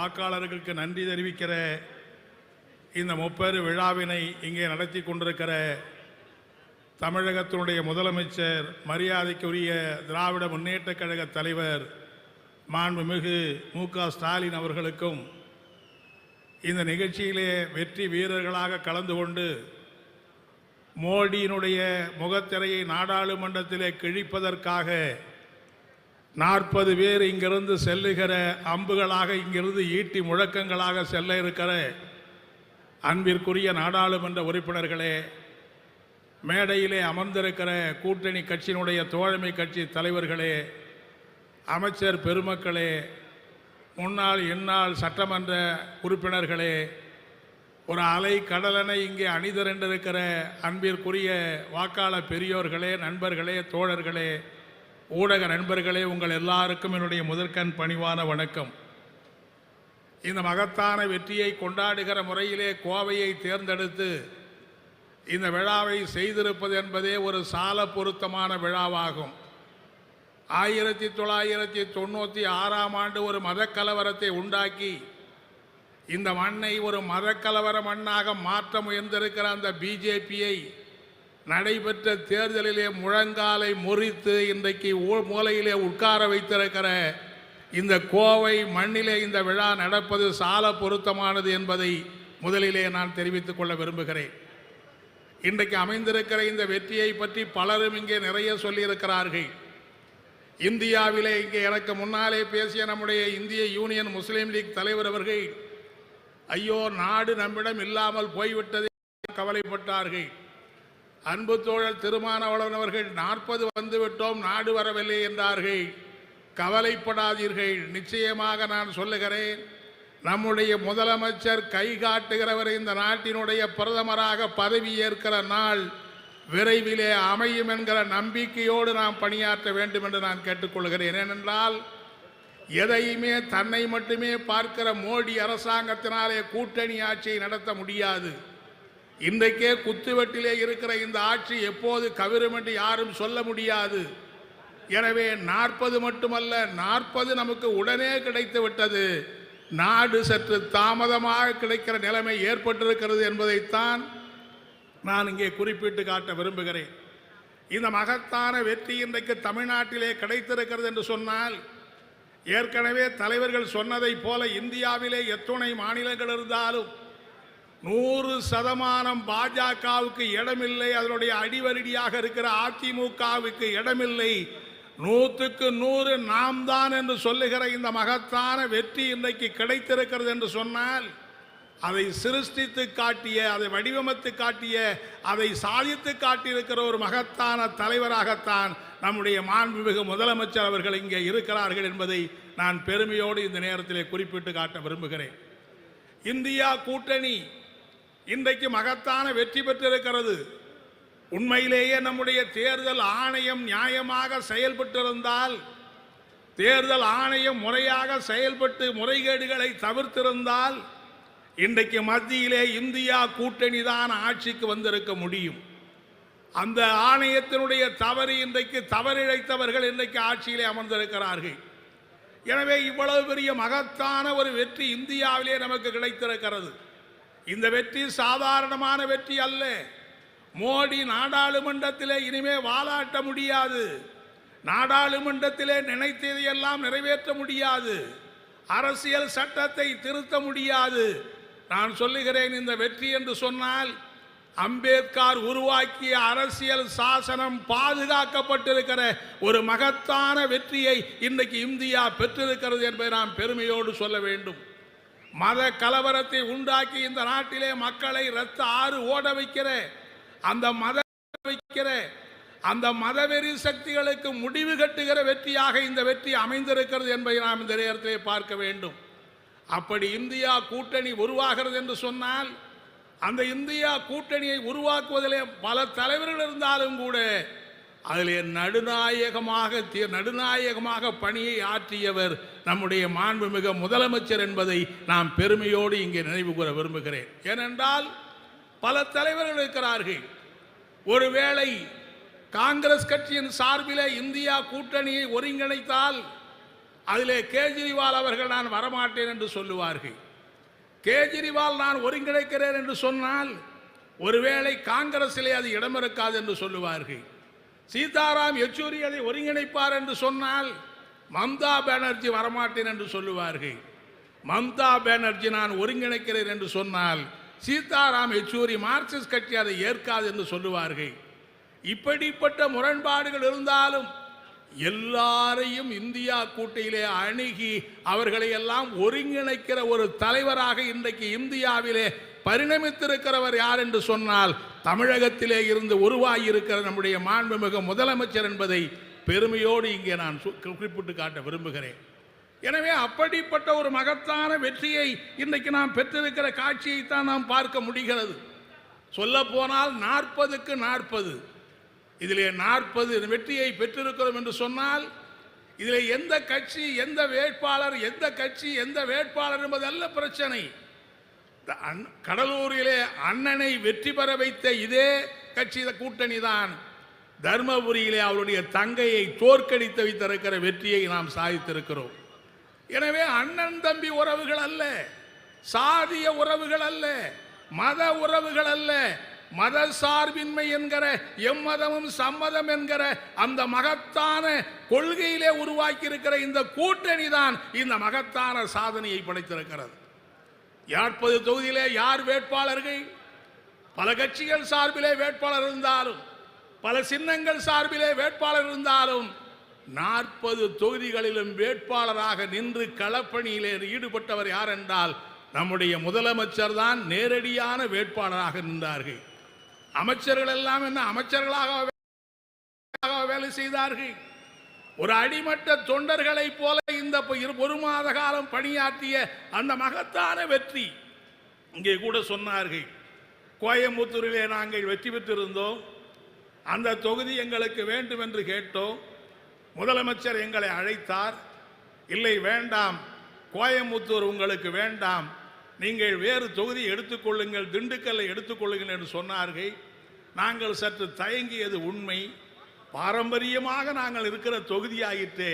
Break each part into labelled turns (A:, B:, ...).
A: வாக்காளர்களுக்கு நன்றி தெரிவிக்கிற இந்த முப்பெரு விழாவினை இங்கே நடத்தி கொண்டிருக்கிற தமிழகத்தினுடைய முதலமைச்சர் மரியாதைக்குரிய திராவிட முன்னேற்ற கழக தலைவர் மாண்புமிகு மு க ஸ்டாலின் அவர்களுக்கும் இந்த நிகழ்ச்சியிலே வெற்றி வீரர்களாக கலந்து கொண்டு மோடியினுடைய முகத்திரையை நாடாளுமன்றத்திலே கிழிப்பதற்காக நாற்பது பேர் இங்கிருந்து செல்லுகிற அம்புகளாக இங்கிருந்து ஈட்டி முழக்கங்களாக செல்ல இருக்கிற அன்பிற்குரிய நாடாளுமன்ற உறுப்பினர்களே மேடையிலே அமர்ந்திருக்கிற கூட்டணி கட்சியினுடைய தோழமை கட்சி தலைவர்களே அமைச்சர் பெருமக்களே முன்னாள் இந்நாள் சட்டமன்ற உறுப்பினர்களே ஒரு அலை கடலனை இங்கே அணிதிரண்டிருக்கிற அன்பிற்குரிய வாக்காளர் பெரியோர்களே நண்பர்களே தோழர்களே ஊடக நண்பர்களே உங்கள் எல்லாருக்கும் என்னுடைய முதற்கண் பணிவான வணக்கம். இந்த மகத்தான வெற்றியை கொண்டாடுகிற முறையிலே கோவையை தேர்ந்தெடுத்து இந்த விழாவை செய்திருப்பது என்பதே ஒரு சால பொருத்தமான விழாவாகும். ஆயிரத்தி தொள்ளாயிரத்தி தொண்ணூற்றி ஆறாம் ஆண்டு ஒரு மதக்கலவரத்தை உண்டாக்கி இந்த மண்ணை ஒரு மதக்கலவர மண்ணாக மாற்ற முயன்றிருக்கிற அந்த பிஜேபியை நடைபெற்ற தேர்தலிலே முழங்காலை முறித்து இன்றைக்கு மூலையிலே உட்கார வைத்திருக்கிற இந்த கோவை மண்ணிலே இந்த விழா நடப்பது சால பொருத்தமானது என்பதை முதலிலே நான் தெரிவித்துக் கொள்ள விரும்புகிறேன். இன்றைக்கு அமைந்திருக்கிற இந்த வெற்றியை பற்றி பலரும் இங்கே நிறைய சொல்லியிருக்கிறார்கள். இந்தியாவிலே இங்கே எனக்கு முன்னாலே பேசிய நம்முடைய இந்திய யூனியன் முஸ்லீம் லீக் தலைவர் அவர்கள் ஐயோ நாடு நம்மிடம் இல்லாமல் போய்விட்டதே கவலைப்பட்டார்கள். அன்பு தோழர் திருமானவளவன் அவர்கள் நாற்பது வந்துவிட்டோம் நாடு வரவில்லை என்றார்கள். கவலைப்படாதீர்கள். நிச்சயமாக நான் சொல்லுகிறேன் நம்முடைய முதலமைச்சர் கை காட்டுகிறவர் இந்த நாட்டினுடைய பிரதமராக பதவி ஏற்கிற நாள் விரைவிலே அமையும் என்கிற நம்பிக்கையோடு நாம் பணியாற்ற வேண்டும் என்று நான் கேட்டுக்கொள்கிறேன். ஏனென்றால் எதையுமே தன்னை மட்டுமே பார்க்கிற மோடி அரசாங்கத்தினாலே கூட்டணி ஆட்சியை நடத்த முடியாது. இன்றைக்கே குத்துவெட்டிலே இருக்கிற இந்த ஆட்சி எப்போது கவிரும் என்று யாரும் சொல்ல முடியாது. எனவே நாற்பது மட்டுமல்ல நாற்பது நமக்கு உடனே கிடைத்து விட்டது. நாடு சற்று தாமதமாக கிடைக்கிற நிலைமை ஏற்பட்டிருக்கிறது என்பதைத்தான் நான் இங்கே குறிப்பிட்டு காட்ட விரும்புகிறேன். இந்த மகத்தான வெற்றி இன்றைக்கு தமிழ்நாட்டிலே கிடைத்திருக்கிறது என்று சொன்னால் ஏற்கனவே தலைவர்கள் சொன்னதைப் போல இந்தியாவிலே எத்துணை மாநிலங்கள் இருந்தாலும் நூறு சதமானம் பாஜகவுக்கு இடமில்லை. அதனுடைய அடிவரடியாக இருக்கிற அதிமுகவுக்கு இடமில்லை. நூற்றுக்கு நூறு நாம் தான் என்று சொல்லுகிற இந்த மகத்தான வெற்றி இன்றைக்கு கிடைத்திருக்கிறது என்று சொன்னால் அதை சிருஷ்டித்து காட்டிய அதை வடிவமைத்து காட்டிய அதை சாதித்து காட்டியிருக்கிற ஒரு மகத்தான தலைவராகத்தான் நம்முடைய மாண்புமிகு முதலமைச்சர் அவர்கள் இங்கே இருக்கிறார்கள் என்பதை நான் பெருமையோடு இந்த நேரத்திலே குறிப்பிட்டு காட்ட விரும்புகிறேன். இந்தியா கூட்டணி இன்றைக்கு மகத்தான வெற்றி பெற்றிருக்கிறது. உண்மையிலேயே நம்முடைய தேர்தல் ஆணையம் நியாயமாக செயல்பட்டிருந்தால் தேர்தல் ஆணையம் முறையாக செயல்பட்டு முறைகேடுகளை தவிர்த்திருந்தால் இன்றைக்கு மத்தியிலே இந்தியா கூட்டணி தான் ஆட்சிக்கு வந்திருக்க முடியும். அந்த ஆணையத்தினுடைய தவறு இன்றைக்கு தவறிழைத்தவர்கள் இன்றைக்கு ஆட்சியிலே அமர்ந்திருக்கிறார்கள். எனவே இவ்வளவு பெரிய மகத்தான ஒரு வெற்றி இந்தியாவிலே நமக்கு கிடைத்திருக்கிறது. இந்த வெற்றி சாதாரணமான வெற்றி அல்ல. மோடி நாடாளுமன்றத்திலே இனிமே வாலாட்ட முடியாது. நாடாளுமன்றத்திலே நினைத்ததையெல்லாம் நிறைவேற்ற முடியாது. அரசியல் சட்டத்தை திருத்த முடியாது. நான் சொல்லுகிறேன் இந்த வெற்றி என்று சொன்னால் அம்பேத்கர் உருவாக்கிய அரசியல் சாசனம் பாதுகாக்கப்பட்டிருக்கிற ஒரு மகத்தான வெற்றியை இன்றைக்கு இந்தியா பெற்றிருக்கிறது என்பதை நாம் பெருமையோடு சொல்ல வேண்டும். மத கலவரத்தை உண்டாக்கி இந்த நாட்டிலே மக்களை ரத்த ஆறு ஓட வைக்கிற அந்த மத வைக்கிற அந்த மதவெறி சக்திகளுக்கு முடிவு கட்டுகிற வெற்றியாக இந்த வெற்றி அமைந்திருக்கிறது என்பதை நாம் இந்த நேரத்திலே பார்க்க வேண்டும். அப்படி இந்தியா கூட்டணி உருவாகிறது என்று சொன்னால் அந்த இந்தியா கூட்டணியை உருவாக்குவதிலே பல தலைவர்கள் இருந்தாலும் கூட அதில் நடுநாயகமாக தி- நடுநாயகமாக பணியை ஆற்றியவர் நம்முடைய மாண்புமிகு முதலமைச்சர் என்பதை நாம் பெருமையோடு இங்கே நினைவு கூற விரும்புகிறேன். ஏனென்றால் பல தலைவர்கள் இருக்கிறார்கள். ஒருவேளை காங்கிரஸ் கட்சியின் சார்பில் இந்தியா கூட்டணியை ஒருங்கிணைத்தால் அதிலே கேஜ்ரிவால் அவர்கள் நான் வரமாட்டேன் என்று சொல்லுவார்கள். கேஜ்ரிவால் நான் ஒருங்கிணைக்கிறேன் என்று சொன்னால் ஒருவேளை காங்கிரஸிலே அது இடம் இருக்காது என்று சொல்லுவார்கள். சீதாராம் யெச்சூரி அதை ஒருங்கிணைப்பார் என்று சொன்னால் மம்தா பானர்ஜி வரமாட்டேன் என்று சொல்லுவார்கள். மம்தா பானர்ஜி நான் ஒருங்கிணைக்கிறேன் என்று சொன்னால் சீதாராம் யெச்சூரி மார்க்சிஸ்ட் கட்சி அதை ஏற்காது என்று சொல்லுவார்கள். இப்படிப்பட்ட முரண்பாடுகள் இருந்தாலும் எல்லாரையும் இந்தியா கூட்டையிலே அணுகி அவர்களை எல்லாம் ஒருங்கிணைக்கிற ஒரு தலைவராக இன்றைக்கு இந்தியாவிலே பரிணமித்திருக்கிறவர் யார் என்று சொன்னால் தமிழகத்திலே இருந்து உருவாகி இருக்கிற நம்முடைய மாண்புமிகு முதலமைச்சர் என்பதை பெருமையோடு இங்கே நான் சு- குறிப்பிட்டு காட்ட விரும்புகிறேன். எனவே அப்படிப்பட்ட ஒரு மகத்தான வெற்றியை இன்றைக்கு நாம் பெற்றிருக்கிற காட்சியை தான் நாம் பார்க்க முடிகிறது. சொல்ல போனால் நாற்பதுக்கு நாற்பது. இதிலே நாற்பது வெற்றியை பெற்றிருக்கிறோம் என்று சொன்னால் இதில் எந்த கட்சி எந்த வேட்பாளர் எந்த கட்சி எந்த வேட்பாளர் என்பதல்ல பிரச்சனை. கடலூரிலே அண்ணனை வெற்றி பெற வைத்த இதே கட்சி கூட்டணி தான். தர்மபுரியிலே அவருடைய தங்கையை தோற்கடித்து வைத்திருக்கிற வெற்றியை நாம் சாதித்திருக்கிறோம். எனவே அண்ணன் தம்பி உறவுகள் அல்ல சாதிய உறவுகள் அல்ல மத உறவுகள் அல்ல மத சார்பின்மை என்கிற எம்மதமும் சம்மதம் என்கிற அந்த மகத்தான கொள்கையிலே உருவாக்கி இருக்கிற இந்த கூட்டணி தான் இந்த மகத்தான சாதனையை படைத்திருக்கிறது. யாழ்ப்பது தொகுதியிலே யார் வேட்பாளர்கள்? பல கட்சிகள் சார்பிலே வேட்பாளர் இருந்தாலும் பல சின்னங்கள் சார்பிலே வேட்பாளர் இருந்தாலும் நாற்பது தொகுதிகளிலும் வேட்பாளராக நின்று களப்பணியிலே ஈடுபட்டவர் யார் என்றால் நம்முடைய முதலமைச்சர் தான் நேரடியான வேட்பாளராக நின்றார்கள். அமைச்சர்கள் எல்லாம் என்ன அமைச்சர்களாக வேலை செய்தார்கள்? ஒரு அடிமட்ட தொண்டர்களைப் போல இந்த இரு- ஒரு மாத காலம் பணியாற்றிய அந்த மகத்தான வெற்றி. இங்கே கூட சொன்னார்கள் கோயம்புத்தூரிலே நாங்கள் வெற்றி பெற்றிருந்தோம். அந்த தொகுதி எங்களுக்கு வேண்டும் என்று கேட்டோம். முதலமைச்சர் எங்களை அழைத்தார். இல்லை வேண்டாம். கோயம்புத்தூர் உங்களுக்கு வேண்டாம். நீங்கள் வேறு தொகுதி எடுத்துக்கொள்ளுங்கள் திண்டுக்கல்லை எடுத்துக்கொள்ளுங்கள் என்று சொன்னார்கள். நாங்கள் சற்று தயங்கியது உண்மை. பாரம்பரியமாக நாங்கள் இருக்கிற தொகுதியாயிற்று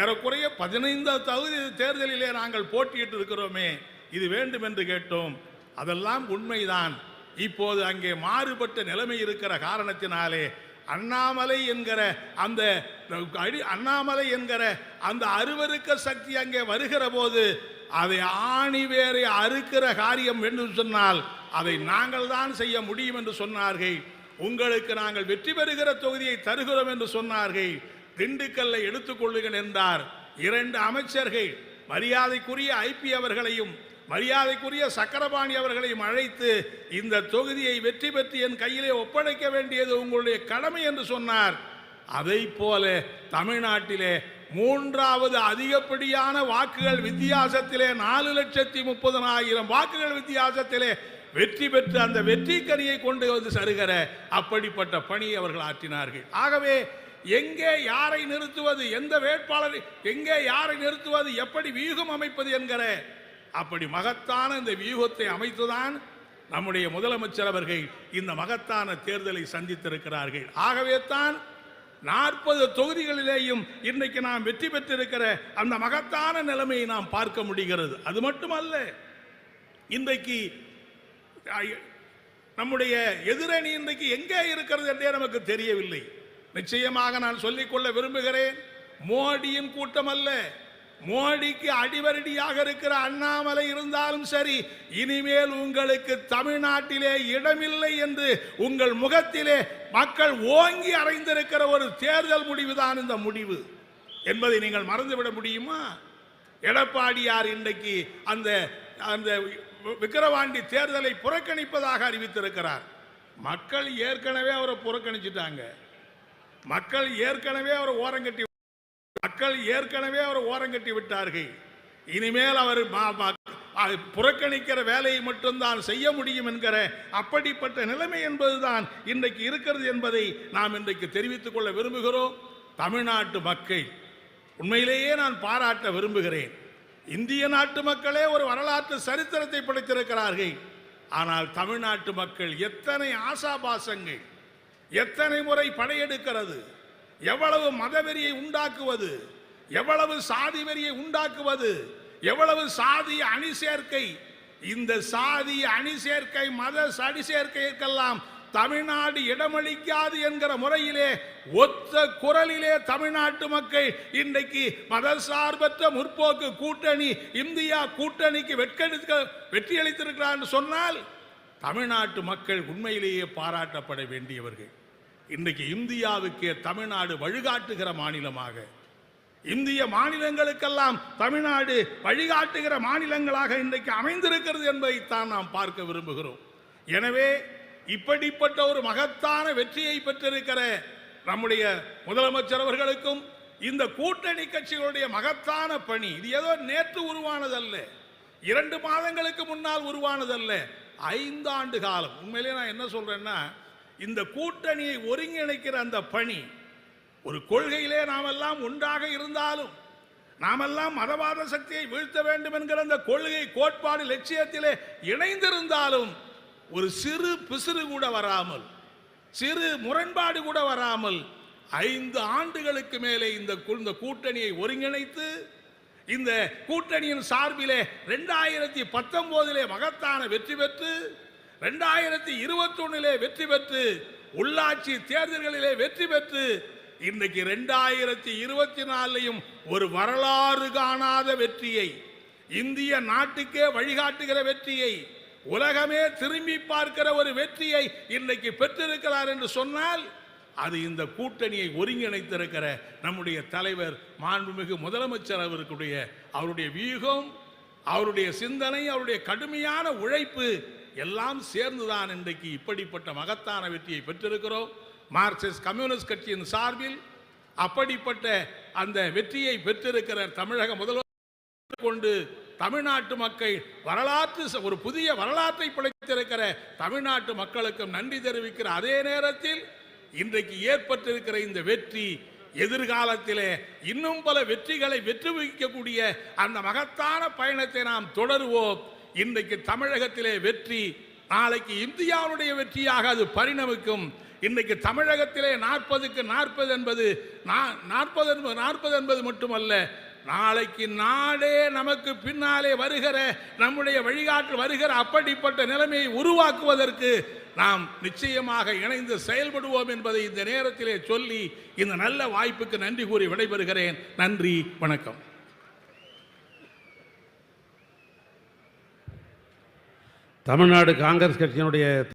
A: ஏறக்குறைய பதினைந்து தகுதி தேர்தலிலே நாங்கள் போட்டியிட்டு இருக்கிறோமே இது வேண்டும் என்று கேட்டோம். அதெல்லாம் உண்மைதான். இப்போது அங்கே மாறுபட்ட நிலைமை இருக்கிற காரணத்தினாலே அண்ணாமலை என்கிற அந்த அடி அண்ணாமலை என்கிற அந்த அருவருக்க சக்தி அங்கே வருகிற போது அதை ஆணி வேரை அறுக்கிற காரியம் என்று சொன்னால் அதை நாங்கள் தான் செய்ய முடியும் என்று சொன்னார்கள். உங்களுக்கு நாங்கள் வெற்றி பெறுகிற தொகுதியை தருகிறோம் என்று சொன்னார்கள். திண்டுக்கல்லை எடுத்துக்கொள்ளுங்கள் என்றார். இரண்டு அமைச்சர்கள் மரியாதைக்குரிய ஐபி அவர்களையும் மரியாதைக்குரிய சக்கரபாணி அவர்களையும் அழைத்து இந்த தொகுதியை வெற்றி பெற்று என் கையிலே ஒப்படைக்க வேண்டியது உங்களுடைய கடமை என்று சொன்னார். அதை போல தமிழ்நாட்டிலே மூன்றாவது அதிகப்படியான வாக்குகள் வித்தியாசத்திலே நாலு லட்சத்தி முப்பதனாயிரம் வாக்குகள் வித்தியாசத்திலே வெற்றி பெற்று அந்த வெற்றி கனியை கொண்டு வந்து சருகிற அப்படிப்பட்ட பணியை அவர்கள் ஆற்றினார்கள். ஆகவே எங்கே யாரை நிறுத்துவது எந்த வேட்பாளரை எங்கே யாரை நிறுத்துவது எப்படி வியூகம் அமைப்பது என்கிற அப்படி மகத்தான இந்த வியூகத்தை அமைத்துதான் நம்முடைய முதலமைச்சர் அவர்கள் இந்த மகத்தான தேர்தலை சந்தித்திருக்கிறார்கள். ஆகவே தான் நாற்பது தொகுதிகளிலேயும் இன்றைக்கு நாம் வெற்றி பெற்றிருக்கிற அந்த மகத்தான நிலைமையை நாம் பார்க்க முடிகிறது. அது மட்டுமல்ல இன்றைக்கு நம்முடைய எதிரணி இன்றைக்கு எங்கே இருக்கிறது என்றே நமக்கு தெரியவில்லை. நிச்சயமாக நான் சொல்லிக்கொள்ள விரும்புகிறேன் மோடியின் கூட்டம் அல்ல மோடிக்கு அடிவரடியாக இருக்கிற அண்ணாமலை இருந்தாலும் சரி இனிமேல் உங்களுக்கு தமிழ்நாட்டிலே இடமில்லை என்று உங்கள் முகத்திலே மக்கள் ஓங்கி அறைந்திருக்கிற ஒரு தேர்தல் முடிவுதான் இந்த முடிவு. என்பதை நீங்கள் மறந்துவிட முடியுமா? எடப்பாடியார் இன்றைக்கு அந்த அந்த விக்கிரவாண்டி தேர்தலை புறக்கணிப்பதாக அறிவித்திருக்கிறார். மக்கள் ஏற்கனவே அவரை புறக்கணிச்சிட்டாங்க. மக்கள் ஏற்கனவே அவரை ஓரங்கட்டி மக்கள் ஏற்கனவே அவரை ஓரங்கட்டி விட்டார்கள். இனிமேல் அவர் புறக்கணிக்கிற வேலையை மட்டும்தான் செய்ய முடியும் என்கிற அப்படிப்பட்ட நிலைமை என்பதுதான் இன்றைக்கு இருக்கிறது என்பதை நாம் இன்றைக்கு தெரிவித்துக் கொள்ள விரும்புகிறோம். தமிழ்நாட்டு மக்கள் உண்மையிலேயே நான் பாராட்ட விரும்புகிறேன். இந்திய நாட்டு மக்களே ஒரு வரலாற்று சரித்திரத்தை படைத்திருக்கிறார்கள். ஆனால் தமிழ்நாட்டு மக்கள் எத்தனை ஆசாபாசங்கள் எத்தனை முறை படையெடுக்கிறது எவ்வளவு மதவெறியை உண்டாக்குவது எவ்வளவு சாதி வெறியை உண்டாக்குவது எவ்வளவு சாதி அணி சேர்க்கை இந்த சாதி அணி சேர்க்கை மத சடி சேர்க்கைக்கெல்லாம் தமிழ்நாடு இடமளிக்காது என்கிற முறையிலே ஒத்த குரலிலே தமிழ்நாட்டு மக்கள் இன்றைக்கு மதசார்பற்ற முற்போக்கு கூட்டணி இந்தியா கூட்டணிக்கு வெட்கெடுக்க வெற்றியளித்திருக்கிறார் சொன்னால் தமிழ்நாட்டு மக்கள் உண்மையிலேயே பாராட்டப்பட வேண்டியவர்கள். இன்றைக்கு இந்தியாவுக்கே தமிழ்நாடு வழிகாட்டுகிற மாநிலமாக இந்திய மாநிலங்களுக்கெல்லாம் தமிழ்நாடு வழிகாட்டுகிற மாநிலங்களாக இன்றைக்கு அமைந்திருக்கிறது என்பதைத்தான் நாம் பார்க்க விரும்புகிறோம். எனவே இப்படிப்பட்ட ஒரு மகத்தான வெற்றியை பெற்றிருக்கிற நம்முடைய முதலமைச்சர் அவர்களுக்கும் இந்த கூட்டணி கட்சிகளுடைய மகத்தான பணி. இது ஏதோ நேற்று உருவானதல்ல. இரண்டு மாதங்களுக்கு முன்னால் உருவானதல்ல. ஐந்து ஆண்டு காலம். உண்மையிலேயே நான் என்ன சொல்றேன்னா இந்த கூட்டணியை ஒருங்கிணைக்கிற அந்த பணி ஒரு கொள்கையிலே நாமெல்லாம் ஒன்றாக இருந்தாலும் நாமெல்லாம் மதவாத சக்தியை வீழ்த்த வேண்டும் என்கிற அந்த கொள்கை கோட்பாடு லட்சியத்திலே இணைந்திருந்தாலும் ஒரு சிறு பிசிறு கூட வராமல் சிறு முரண்பாடு கூட வராமல் ஐந்து ஆண்டுகளுக்கு மேலே இந்த இந்த கூட்டணியை ஒருங்கிணைத்து இந்த கூட்டணியின் சார்பிலே ரெண்டாயிரத்தி பத்தொன்பதிலே மகத்தான வெற்றி பெற்று ரெண்டாயிரத்தி இருபத்தொன்னிலே வெற்றி பெற்று உள்ளாட்சி தேர்தல்களிலே வெற்றி பெற்று இன்றைக்கு ரெண்டாயிரத்தி இருபத்தி நாலுலையும் ஒரு வரலாறு காணாத வெற்றியை இந்திய நாட்டுக்கே வழிகாட்டுகிற வெற்றியை உலகமே திரும்பி பார்க்கிற ஒரு வெற்றியை இன்றைக்கு பெற்றிருக்கிறார் என்று சொன்னால் அது இந்த கூட்டணியை ஒருங்கிணைத்திருக்கிற நம்முடைய தலைவர் மாண்புமிகு முதலமைச்சர் அவருக்குடைய அவருடைய வியூகம் அவருடைய சிந்தனை அவருடைய கடுமையான உழைப்பு எல்லாம் சேர்ந்துதான் இன்றைக்கு இப்படிப்பட்ட மகத்தான வெற்றியை பெற்றிருக்கிறோம். மார்க்சிஸ்ட் கம்யூனிஸ்ட் கட்சியின் சார்பில் அப்படிப்பட்ட அந்த வெற்றியை பெற்றிருக்கிற தமிழக முதல்வர் கொண்டு தமிழ்நாட்டு மக்கள் வரலாற்று ஒரு புதிய வரலாற்றை படைத்திருக்கிற தமிழ்நாட்டு மக்களுக்கும் நன்றி தெரிவிக்கிற அதே நேரத்தில் இன்றைக்கு ஏற்பட்டிருக்கிற இந்த வெற்றி எதிர்காலத்திலே இன்னும் பல வெற்றிகளை வெற்றி வைக்கக்கூடிய அந்த மகத்தான பயணத்தை நாம் தொடருவோம். இன்றைக்கு தமிழகத்திலே வெற்றி நாளைக்கு இந்தியாவுடைய வெற்றியாக அது பரிணமிக்கும். இன்றைக்கு தமிழகத்திலே நாற்பதுக்கு நாற்பது என்பது நாற்பது என்பது நாற்பது என்பது மட்டுமல்ல நாளைக்கு நாடே நமக்கு பின்னாலே வருகிற நம்முடைய வழிகாட்டில் வருகிற அப்படிப்பட்ட நிலைமையை உருவாக்குவதற்கு நாம் நிச்சயமாக இணைந்து செயல்படுவோம் என்பதை இந்த நேரத்திலே சொல்லி இந்த நல்ல வாய்ப்புக்கு நன்றி கூறி விடைபெறுகிறேன். நன்றி வணக்கம்.
B: தமிழ்நாடு காங்கிரஸ் கட்சியினுடைய